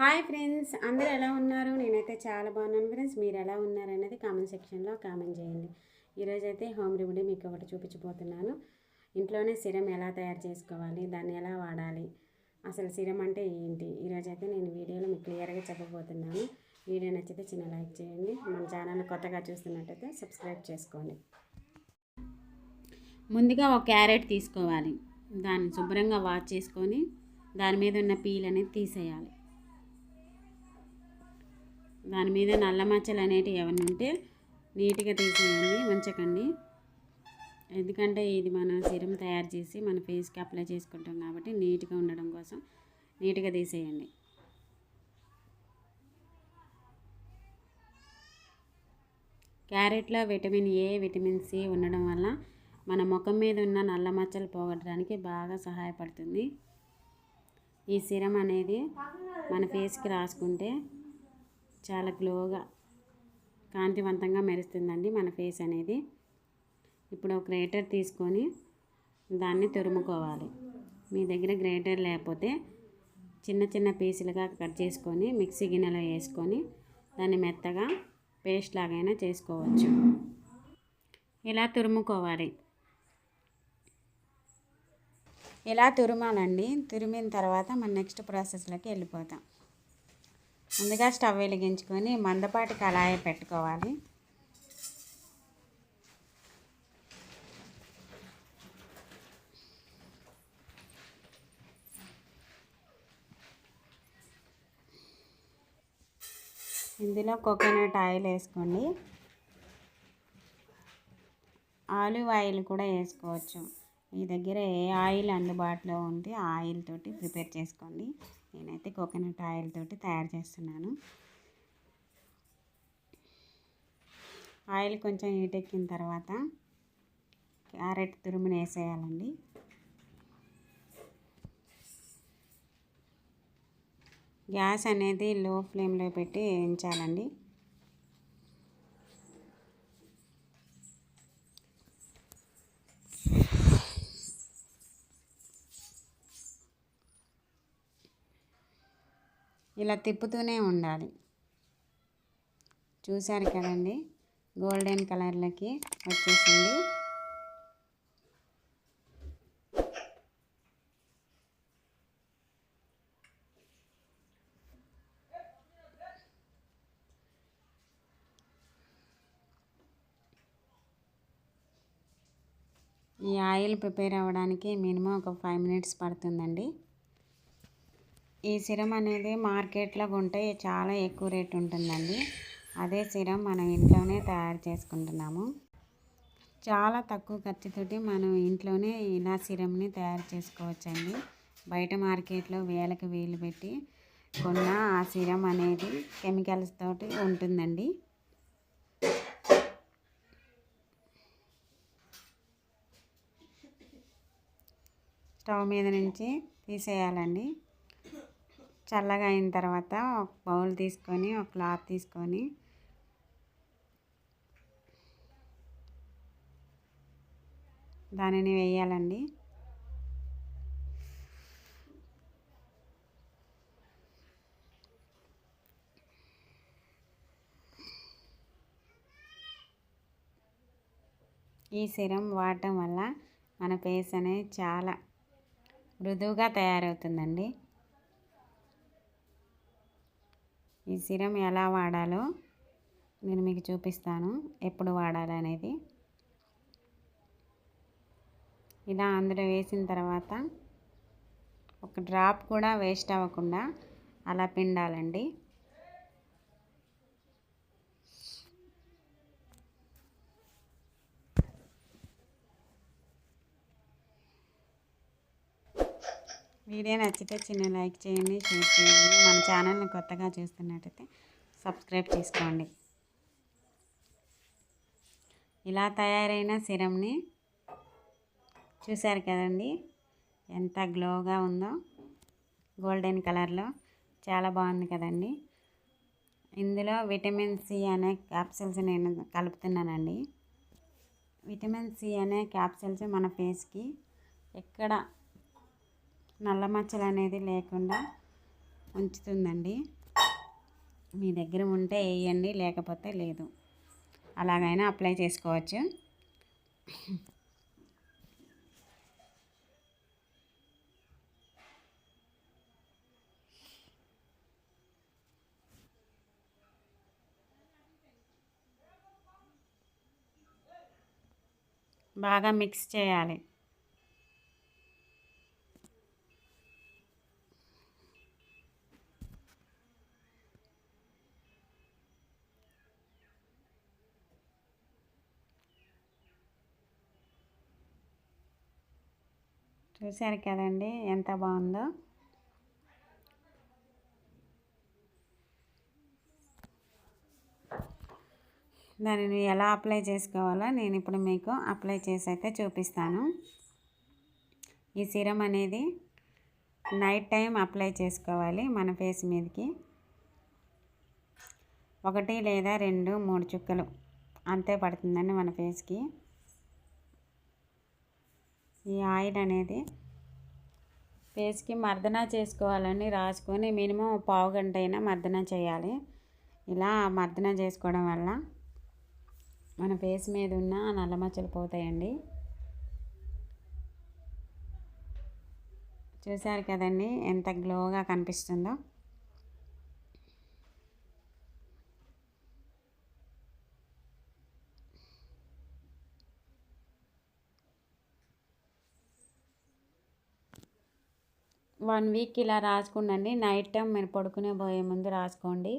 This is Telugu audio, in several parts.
హాయ్ ఫ్రెండ్స్ అందరూ ఎలా ఉన్నారు? నేనైతే చాలా బాగున్నాను ఫ్రెండ్స్. మీరు ఎలా ఉన్నారు అనేది కామెంట్ సెక్షన్లో కామెంట్ చేయండి. ఈరోజైతే హోమ్ రెమెడీ మీకు ఒకటి చూపించబోతున్నాను. ఇంట్లోనే సిరం ఎలా తయారు చేసుకోవాలి దాన్ని ఎలా వాడాలి అసలు సిరం అంటే ఏంటి? ఈరోజైతే నేను వీడియోలో మీకు క్లియర్గా చెప్పబోతున్నాను. వీడియో నచ్చితే చిన్న లైక్ చేయండి. మన ఛానల్ కొత్తగా చూస్తున్నట్టయితే సబ్స్క్రైబ్ చేసుకోండి. ముందుగా ఒక క్యారెట్ తీసుకోవాలి. దాన్ని శుభ్రంగా వాష్ చేసుకొని దాని మీద ఉన్న పీల్ అనేది తీసేయాలి. దాని మీద నల్ల మచ్చలు అనేటివి ఏమైనా ఉంటే నీట్గా తీసేయండి ఉంచకండి ఎందుకంటే ఇది మన సిరం తయారు చేసి మన ఫేస్కి అప్లై చేసుకుంటాం కాబట్టి నీట్గా ఉండడం కోసం నీట్గా తీసేయండి. క్యారెట్లో విటమిన్ ఏ విటమిన్ సి ఉండడం వల్ల మన ముఖం మీద ఉన్న నల్ల మచ్చలు పోగొట్టడానికి బాగా సహాయపడుతుంది. ఈ సిరం అనేది మన ఫేస్కి రాసుకుంటే చాలా గ్లోగా కాంతివంతంగా మెరుస్తుందండి మన ఫేస్ అనేది. ఇప్పుడు ఒక గ్రేటర్ తీసుకొని దాన్ని తురుముకోవాలి. మీ దగ్గర గ్రేటర్ లేకపోతే చిన్న చిన్న పీసులుగా కట్ చేసుకొని మిక్సీ గిన్నెలో వేసుకొని దాన్ని మెత్తగా పేస్ట్ లాగైనా చేసుకోవచ్చు. ఇలా తురుముకోవాలి. ఇలా తురుమాలండి. తురిమిన తర్వాత మన నెక్స్ట్ ప్రాసెస్లోకి వెళ్ళిపోతాం. ముందుగా స్టవ్ వెలిగించుకొని మందపాటి కళాయి పెట్టుకోవాలి. ఇందులో కోకోనట్ ఆయిల్ వేసుకోండి. ఆలివ్ ఆయిల్ కూడా వేసుకోవచ్చు. మీ దగ్గర ఏ ఆయిల్ అందుబాటులో ఉంటే ఆయిల్ తోటి ప్రిపేర్ చేసుకోండి. నేనైతే కోకోనట్ ఆయిల్ తోటి తయారు చేస్తున్నాను. ఆయిల్ కొంచెం నీటెక్కిన తర్వాత క్యారెట్ తురుముని వేసేయాలండి. గ్యాస్ అనేది లో ఫ్లేమ్లో పెట్టి వేయించాలండి. ఇలా తిప్పుతూనే ఉండాలి. చూశారు కదండి? గోల్డెన్ కలర్లకి వచ్చేసింది. ఈ ఆయిల్ ప్రిపేర్ అవ్వడానికి మినిమం ఒక ఫైవ్ మినిట్స్ పడుతుందండి. ఈ సిరం అనేది మార్కెట్లో కొంటే చాలా ఎక్కువ రేట్ ఉంటుందండి. అదే సిరం మనం ఇంట్లోనే తయారు చేసుకుంటున్నాము. చాలా తక్కువ ఖర్చుతోటి మనం ఇంట్లోనే ఇలా సిరంని తయారు చేసుకోవచ్చండి. బయట మార్కెట్లో వేలకు వేలు పెట్టి కొన్న ఆ సిరం అనేది కెమికల్స్ తోటి ఉంటుందండి. స్టవ్ మీద నుంచి తీసేయాలండి. చల్లగా అయిన తర్వాత ఒక బౌల్ తీసుకొని ఒక క్లాత్ తీసుకొని దానిని వేయాలండి. ఈ సిరం వాడటం వల్ల మన ఫేస్ అనేది చాలా మృదువుగా తయారవుతుందండి. ఈ సిరం ఎలా వాడాలో నేను మీకు చూపిస్తాను. ఎప్పుడు వాడాలి అనేది ఇలా అందులో వేసిన తర్వాత ఒక డ్రాప్ కూడా వేస్ట్ అవ్వకుండా అలా పిండాలండి. వీడియో నచ్చితే చిన్న లైక్ చేయండి షేర్ చేయండి. మన ఛానల్ని కొత్తగా చూస్తున్నట్టయితే సబ్స్క్రైబ్ చేసుకోండి. ఇలా తయారైన సిరంని చూశారు కదండి? ఎంత గ్లోగా ఉందో. గోల్డెన్ కలర్లో. చాలా బాగుంది కదండి. ఇందులో విటమిన్ సి అనే క్యాప్సిల్స్ నేను కలుపుతున్నానండి. విటమిన్ సి అనే క్యాప్సిల్స్ మన ఫేస్కి ఎక్కడ నల్ల మచ్చలు అనేది లేకుండా ఉంచుతుందండి. మీ దగ్గర ఉంటే వేయండి లేకపోతే లేదు. అలాగైనా అప్లై చేసుకోవచ్చు. బాగా మిక్స్ చేయాలి. చూశారు కదండి ఎంత బాగుందో. దానిని ఎలా అప్లై చేసుకోవాలో నేను ఇప్పుడు మీకు అప్లై చేసి అయితే చూపిస్తాను. ఈ సిరం అనేది నైట్ టైం అప్లై చేసుకోవాలి మన ఫేస్ మీదకి. ఒకటి లేదా రెండు మూడు చుక్కలు అంతే పడుతుందండి మన ఫేస్కి. ఈ ఆయిల్ అనేది ఫేస్కి మర్దన చేసుకోవాలని రాసుకొని మినిమం పావు గంట అయినా మర్దన చేయాలి. ఇలా మర్దన చేసుకోవడం వల్ల మన ఫేస్ మీద ఉన్న నల్ల మచ్చలు పోతాయండి. చూశారు కదండి ఎంత గ్లోగా కనిపిస్తుందో. వన్ వీక్ ఇలా రాసుకుండండి. నైట్ టైం మీరు పడుకునే పోయే ముందు రాసుకోండి.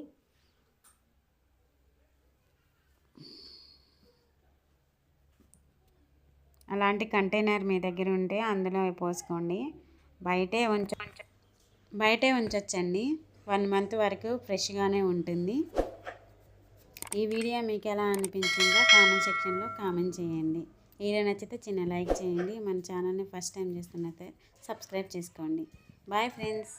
అలాంటి కంటైనర్ మీ దగ్గర ఉంటే అందులో పోసుకోండి. బయటే ఉంచ బయటే ఉంచొచ్చండి. వన్ మంత్ వరకు ఫ్రెష్గానే ఉంటుంది. ఈ వీడియో మీకు ఎలా అనిపించిందో కామెంట్ సెక్షన్లో కామెంట్ చేయండి. వీడియో నచ్చితే చిన్న లైక్ చేయండి. మన ఛానల్ని ఫస్ట్ టైం చూస్తున్నట్టే సబ్స్క్రైబ్ చేసుకోండి. Bye friends